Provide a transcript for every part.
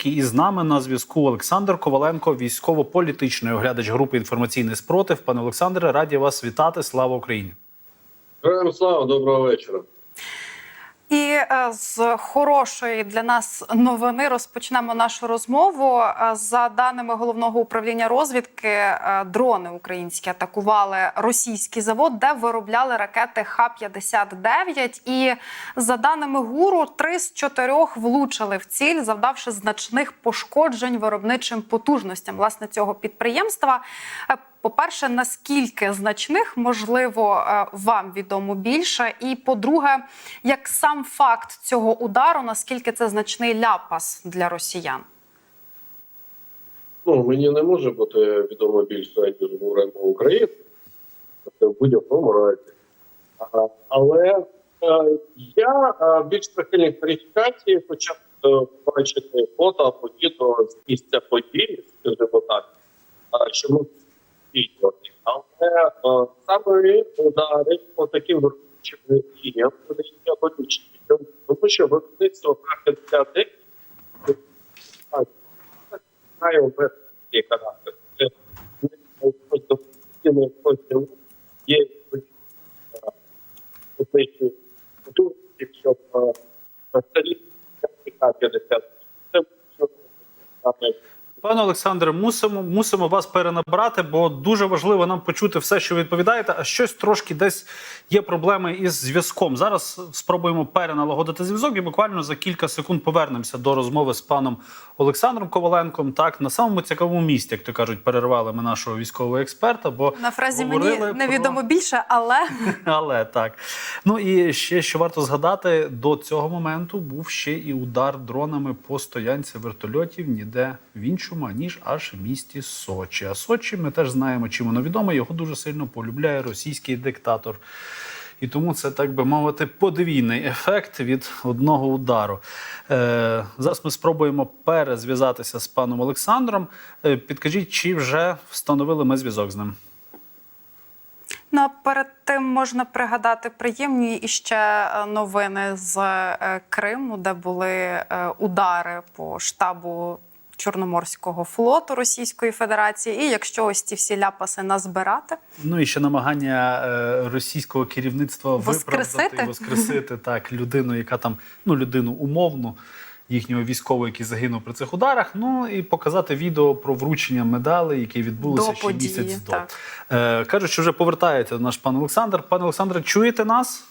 розвідки. І з нами на зв'язку Олександр Коваленко, військово-політичний оглядач групи інформаційний спротив. Пане Олександре, раді вас вітати. Слава Україні! Героям слава, доброго вечора. І е, з хорошої для нас новини розпочнемо нашу розмову. Е, За даними головного управління розвідки, е, дрони українські атакували російський завод, де виробляли ракети Х-59. І за даними гуру, три з чотирьох влучили в ціль, завдавши значних пошкоджень виробничим потужностям власне цього підприємства. По-перше, наскільки значних можливо е, вам відомо більше, і по-друге, як сам факт цього удару, наскільки це значний ляпас для росіян? Ну мені не може бути відомо більше ніж говоримо України. Це в будь-якому разі. Але е, я е, більш прихильник верифікації, хоча б бачити фото або відео з місця події, скажімо так, що ми відеоті. Але е, саме удари по таким виробничим діям вони є болючі. Тому що виробництво К-59 має обов'язковий характер. Це не постійно постійно є позиції потужності, щоб е, старі К-50. Це що саме Пане Олександре, мусимо мусимо вас перенабрати, бо дуже важливо нам почути все, що ви відповідаєте. А щось трошки десь є проблеми із зв'язком. Зараз спробуємо переналагодити зв'язок і буквально за кілька секунд повернемося до розмови з паном Олександром Коваленком. Так на самому цікавому місці, як то кажуть, перервали ми нашого військового експерта. Бо На фразі мені про- невідомо більше, але але так. Ну і ще що варто згадати, до цього моменту був ще і удар дронами по стоянці вертольотів ніде в іншому, аніж аж в місті Сочі. А Сочі ми теж знаємо, чим воно відомо. Його дуже сильно полюбляє російський диктатор. І тому це, так би мовити, подвійний ефект від одного удару. Е, зараз ми спробуємо перезв'язатися з паном Олександром. Е, підкажіть, чи вже встановили ми зв'язок з ним? Ну, перед тим можна пригадати приємні іще е, новини з е, Криму, де були е, удари по штабу Чорноморського флоту Російської Федерації. І якщо ось ці всі ляпаси назбирати, Ну і ще намагання е, російського керівництва Воскресити? виправдати, воскресити так людину, яка там ну людину умовну. Їхнього військового, який загинув при цих ударах. Ну і показати відео про вручення медалей, які відбулися До ще події, місяць до. Е, кажуть, що вже повертається наш пан Олександр. Пане Олександре, чуєте нас?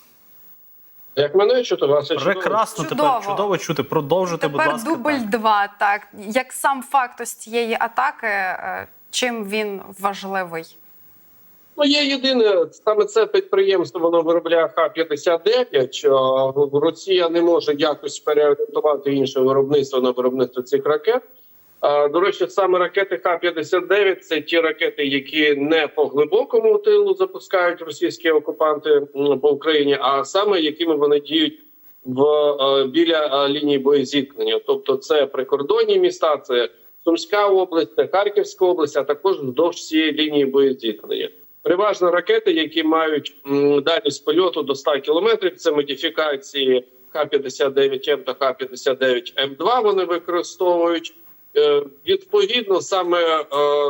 Як мене чути, вас чудово. Прекрасно, Чудово. тепер чудово чути. Продовжуйте, будь тепер ласка. дубль так. два. Так як сам факт ось цієї атаки, е, чим він важливий? Ну, є єдине, саме це підприємство воно виробляє Х-59. що Росія не може якось переорієнтувати інше виробництво на виробництво цих ракет. До речі, саме ракети Х-59 це ті ракети, які не по глибокому тилу запускають російські окупанти по Україні, а саме якими вони діють в е, біля е, лінії боєзіткнення. Тобто, це прикордонні міста, це Сумська область, це Харківська область, а також вздовж всієї лінії боєзіткнення. Переважно ракети, які мають дальність польоту до 100 кілометрів, це модифікації Х-59М та Х-59М2 Вони використовують. Е, Відповідно, саме е,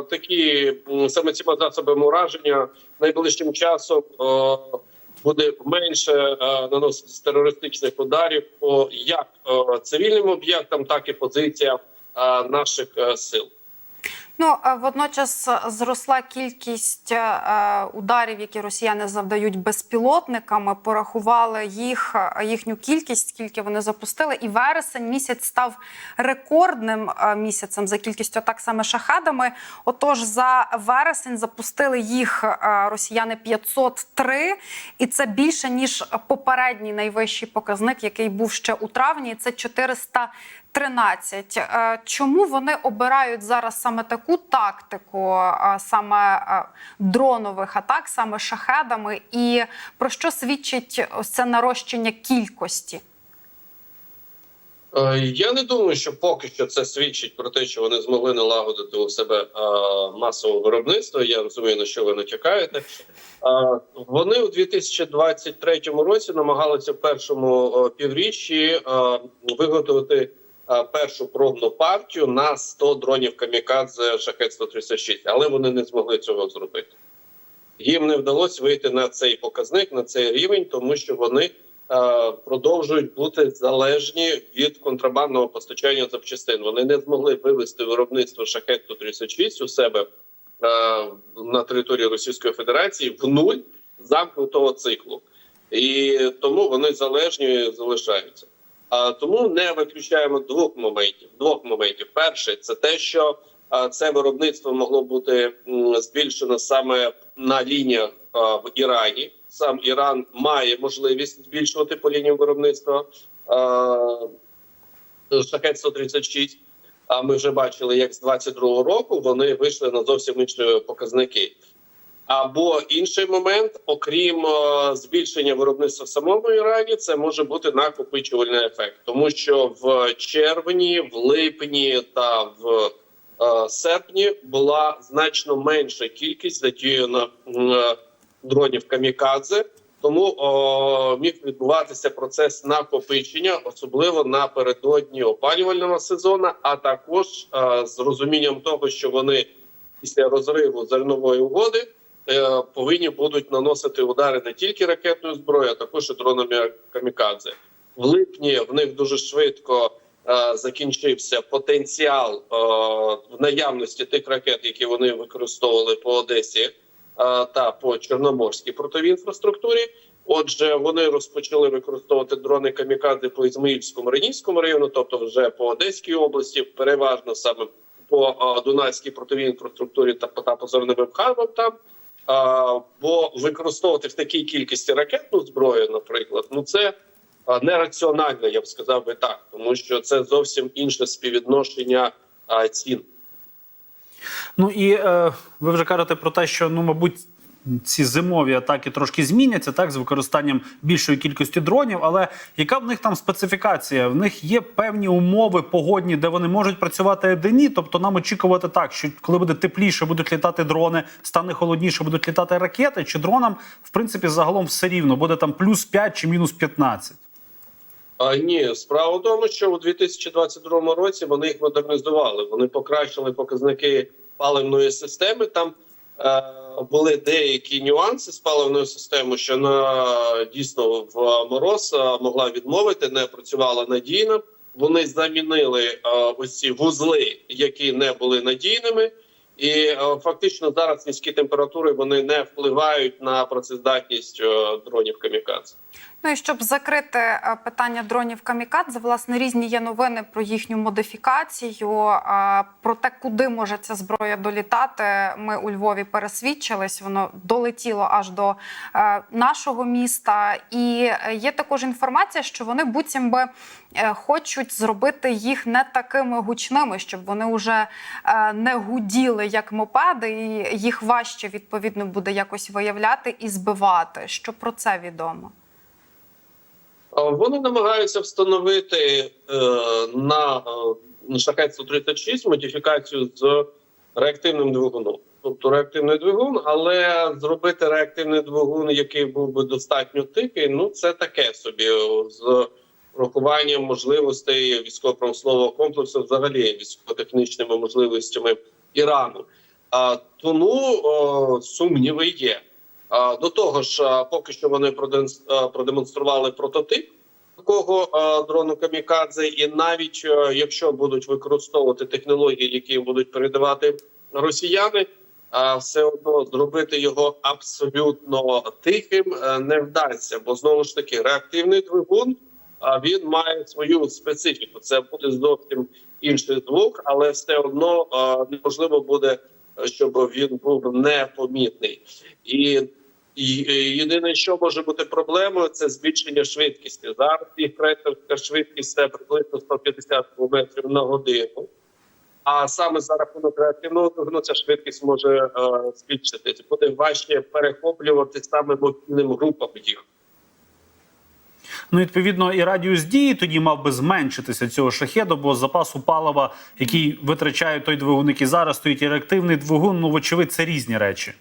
такі саме ці засобами ураження найближчим часом е, буде менше наносити терористичних ударів по як цивільним об'єктам, так і позиціям наших сил. Ну водночас зросла кількість е, ударів, які росіяни завдають безпілотниками. Порахували їх е, їхню кількість, скільки вони запустили, і вересень місяць став рекордним е, місяцем за кількістю атак саме шахадами. Отож, за вересень запустили їх е, росіяни 503, і це більше ніж попередній найвищий показник, який був ще у травні. Це 400 13. Е, Чому вони обирають зараз саме таку тактику, е, саме е, дронових атак, саме шахедами, і про що свідчить це нарощення кількості? Я не думаю, що поки що це свідчить про те, що вони змогли налагодити у себе масове виробництво. Я розумію, на що ви натякаєте. Вони у 2023 році намагалися в першому півріччі виготовити першу пробну партію на 100 дронів камікадзе шахет 136 але вони не змогли цього зробити. Їм не вдалося вийти на цей показник, на цей рівень, тому що вони е, продовжують бути залежні від контрабандного постачання запчастин. Вони не змогли вивести виробництво шахет 136 у себе е, на території Російської Федерації в нуль замкнутого циклу, і тому вони залежні залишаються. Тому не виключаємо двох моментів. Двох моментів. Перше, це те, що це виробництво могло бути збільшено саме на лініях в Ірані. Сам Іран має можливість збільшувати по лініям виробництва шахет 136 А ми вже бачили, як з 22-го року вони вийшли на зовсім інші показники. Або інший момент, окрім е, збільшення виробництва в самому Ірані, це може бути накопичувальний ефект, тому що в червні, в липні та в е, серпні була значно менша кількість задіяна е, дронів камікадзе. Тому о, міг відбуватися процес накопичення, особливо напередодні опалювального сезону, а також е, з розумінням того, що вони після розриву зернової угоди повинні будуть наносити удари не тільки ракетною зброєю, а також і дронами камікадзе. В липні в них дуже швидко е, закінчився потенціал е, в наявності тих ракет, які вони використовували по Одесі е, та по Чорноморській портовій інфраструктурі. Отже, вони розпочали використовувати дрони камікадзе по Ізмаїльському Ренівському району, тобто вже по Одеській області, переважно саме по е, Дунайській портовій інфраструктурі та по та по зерновим хабам там. Бо використовувати в такій кількості ракетну зброю, наприклад, ну це нераціонально, я б сказав би так, тому що це зовсім інше співвідношення цін. Ну і е, ви вже кажете про те, що ну, мабуть, ці зимові атаки трошки зміняться, так, з використанням більшої кількості дронів. Але яка в них там специфікація? В них є певні умови погодні, де вони можуть працювати одині. Тобто нам очікувати так, що коли буде тепліше, будуть літати дрони, стане холодніше, будуть літати ракети, чи дронам, в принципі, загалом все рівно буде там плюс 5 чи мінус 15? А, ні, справа в тому, що у 2022 році вони їх модернізували. Вони покращили показники паливної системи. Там е, були деякі нюанси з паливною системою, що на дійсно в мороз могла відмовити, не працювала надійно. Вони замінили ось ці вузли, які не були надійними. І е, фактично зараз низькі температури вони не впливають на працездатність е, дронів камікадзе. Ну і щоб закрити е, питання дронів камікадзе, власне, різні є новини про їхню модифікацію. Про те, куди може ця зброя долітати. Ми у Львові пересвідчились. Воно долетіло аж до нашого міста. І є також інформація, що вони буцім би хочуть зробити їх не такими гучними, щоб вони вже не гуділи як мопеди, і їх важче відповідно буде якось виявляти і збивати. Що про це відомо? Вони намагаються встановити е, на е, шахет 136 модифікацію з реактивним двигуном. Тобто реактивний двигун, але зробити реактивний двигун, який був би достатньо тихий, ну це таке собі з врахуванням можливостей військово-промислового комплексу, взагалі військово-технічними можливостями Ірану. Тому сумніви є. До того ж, поки що вони продемонс- продемонстрували прототип такого дрону камікадзе, і навіть якщо будуть використовувати технології, які будуть передавати росіяни, все одно зробити його абсолютно тихим е, не вдасться, бо знову ж таки реактивний двигун. А він має свою специфіку. Це буде зовсім інший звук, але все одно неможливо буде, щоб він був непомітний. І єдине, що може бути проблемою, це збільшення швидкості. Зараз їх крейсерська швидкість це приблизно 150 км на годину. А саме за рахунок реактивного двигуну ця швидкість може е, збільшитися. Буде важче перехоплювати саме мобільним групам їх. Ну, відповідно, і радіус дії тоді мав би зменшитися цього шахеду, бо запасу палива, який витрачає той двигун, який зараз стоїть, і реактивний двигун, ну, вочевидь, це різні речі.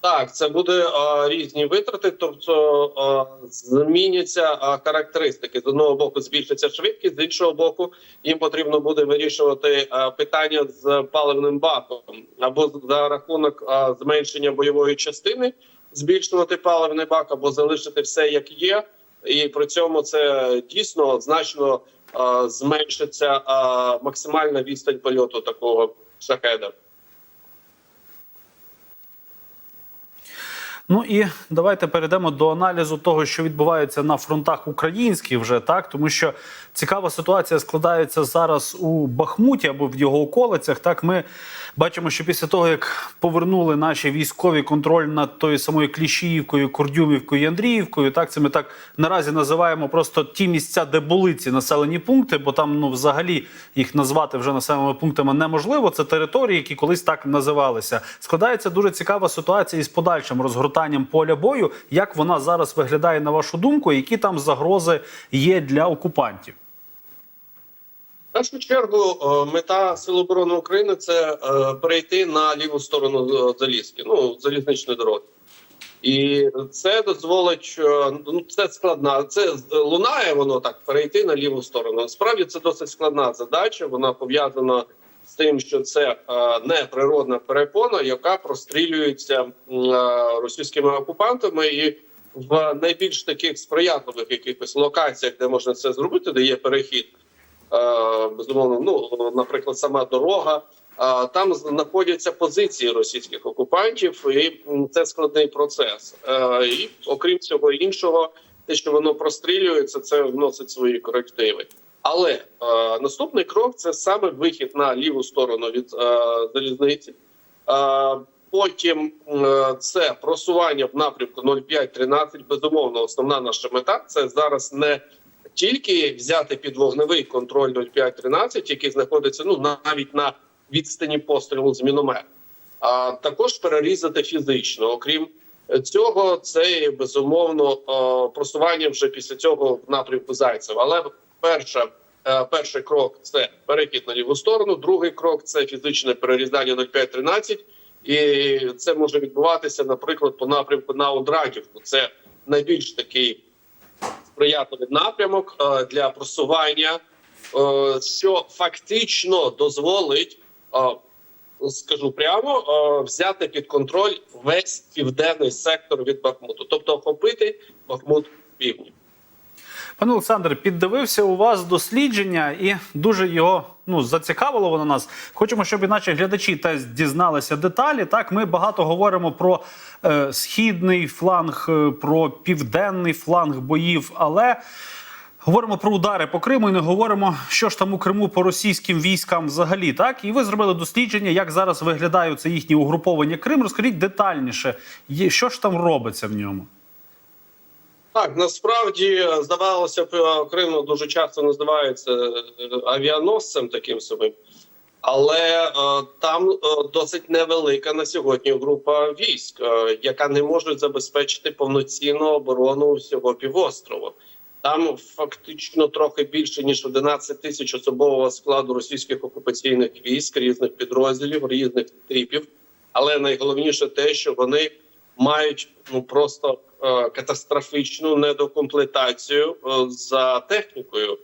Так, це буде а, різні витрати, тобто а, зміняться а, характеристики. З одного боку збільшиться швидкість, з іншого боку, їм потрібно буде вирішувати а, питання з паливним баком або за рахунок а, зменшення бойової частини, збільшувати паливний бак, або залишити все як є, і при цьому це дійсно значно а, зменшиться а, максимальна відстань польоту такого шахеда. Ну і давайте перейдемо до аналізу того, що відбувається на фронтах українських вже так, тому що цікава ситуація складається зараз у Бахмуті або в його околицях. Так, ми бачимо, що після того, як повернули наші військові контроль над тою самою Кліщіївкою, Кордюмівкою Андріївкою, так це ми так наразі називаємо просто ті місця, де були ці населені пункти, бо там ну взагалі їх назвати вже населеними пунктами неможливо. Це території, які колись так називалися. Складається дуже цікава ситуація із подальшим розгортанням поля бою. Як вона зараз виглядає на вашу думку? Які там загрози є для окупантів? В першу чергу е, мета Сил оборони України це е, перейти на ліву сторону е, залізки, ну залізничної дороги. І це дозволить, ну це складна. Це лунає воно так перейти на ліву сторону. Насправді це досить складна задача. Вона пов'язана з тим, що це е, не природна перепона, яка прострілюється е, російськими окупантами, і в найбільш таких сприятливих якихось локаціях, де можна це зробити, де є перехід. Е, безумовно, ну наприклад, сама дорога. Там знаходяться позиції російських окупантів, і це складний процес. І окрім цього іншого, те, що воно прострілюється, це вносить свої корективи. Але е, наступний крок це саме вихід на ліву сторону від е, залізниці. Е, Потім е, це просування в напрямку 0,5-13. Безумовно, основна наша мета це зараз не тільки взяти під вогневий контроль 0,5-13, який знаходиться ну навіть на відстані пострілу з міномета, а також перерізати фізично. Окрім цього, це безумовно е, просування вже після цього в напрямку Зайцева. Але перша, е, перший крок це перехід на ліву сторону. Другий крок це фізичне перерізання 0,5-13. І це може відбуватися, наприклад, по напрямку на Одрадівку. Це найбільш такий сприятливий напрямок е, для просування, е, що фактично дозволить, скажу прямо, взяти під контроль весь південний сектор від Бахмуту, тобто охопити Бахмут півдні. Пане Олександр, піддивився у вас дослідження і дуже його ну зацікавило воно нас. Хочемо, щоб і наші глядачі теж дізналися деталі. Так, ми багато говоримо про е, східний фланг, е, про південний фланг боїв, але. Говоримо про удари по Криму і не говоримо, що ж там у Криму по російським військам взагалі. Так, і ви зробили дослідження, як зараз виглядає це їхнє угруповання Крим. Розкажіть детальніше, що ж там робиться в ньому. Так, насправді здавалося б, Крим дуже часто називається е, авіаносцем таким собі, але е, там е, досить невелика на сьогодні група військ, е, яка не може забезпечити повноцінну оборону всього півострова. Там фактично трохи більше ніж 11 тисяч особового складу російських окупаційних військ різних підрозділів, різних типів. Але найголовніше те, що вони мають ну просто катастрофічну недокомплектацію е, за технікою.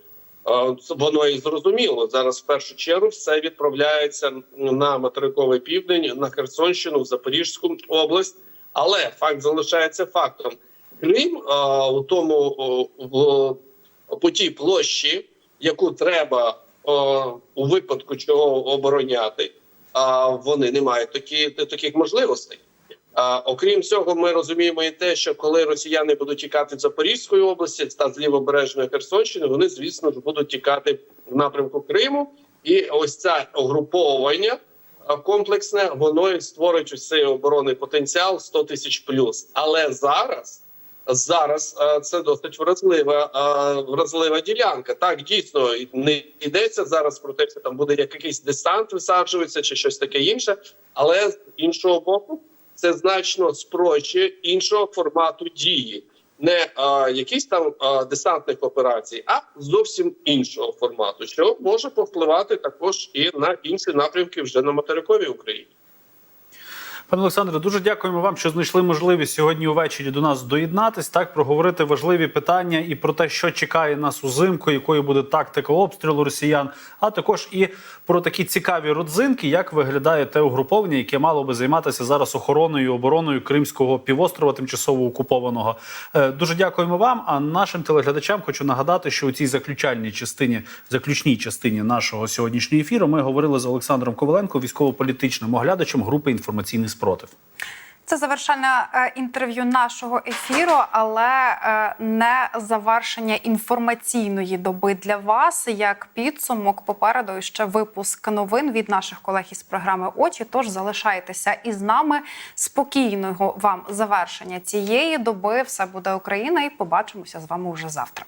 Е, воно і зрозуміло. Зараз в першу чергу все відправляється на материковий південь, на Херсонщину, в Запорізьку область. Але факт залишається фактом. Крим е, у тому в по тій площі, яку треба у випадку чого обороняти, а вони не мають такі, таких можливостей. Окрім цього, ми розуміємо і те, що коли росіяни будуть тікати з Запорізької області та з лівобережної Херсонщини, вони звісно ж будуть тікати в напрямку Криму, і ось це угруповування комплексне воно і створить ось цей оборонний потенціал 100 тисяч плюс. Але зараз. Зараз це досить вразлива вразлива ділянка. Так дійсно не йдеться зараз про те, що там буде як якийсь десант висаджується чи щось таке інше, але з іншого боку, це значно спрощує іншого формату дії, не а, якісь там а, десантних операцій, а зовсім іншого формату, що може повпливати також і на інші напрямки вже на материковій Україні. Пане Олександре, дуже дякуємо вам, що знайшли можливість сьогодні увечері до нас доєднатись, так проговорити важливі питання і про те, що чекає нас узимку, якою буде тактика обстрілу росіян, а також і про такі цікаві родзинки, як виглядає те угруповання, яке мало би займатися зараз охороною і обороною Кримського півострова, тимчасово окупованого. Е, Дуже дякуємо вам. А нашим телеглядачам хочу нагадати, що у цій заключальній частині, заключній частині нашого сьогоднішнього ефіру, ми говорили з Олександром Коваленко, військово-політичним оглядачем групи інформаційних інформаційний спротив. Це завершальне е, інтерв'ю нашого ефіру, але е, не завершення інформаційної доби для вас. Як підсумок попереду ще випуск новин від наших колег із програми Очі. Тож залишайтеся із нами спокійного вам завершення цієї доби. Все буде Україна, і побачимося з вами вже завтра.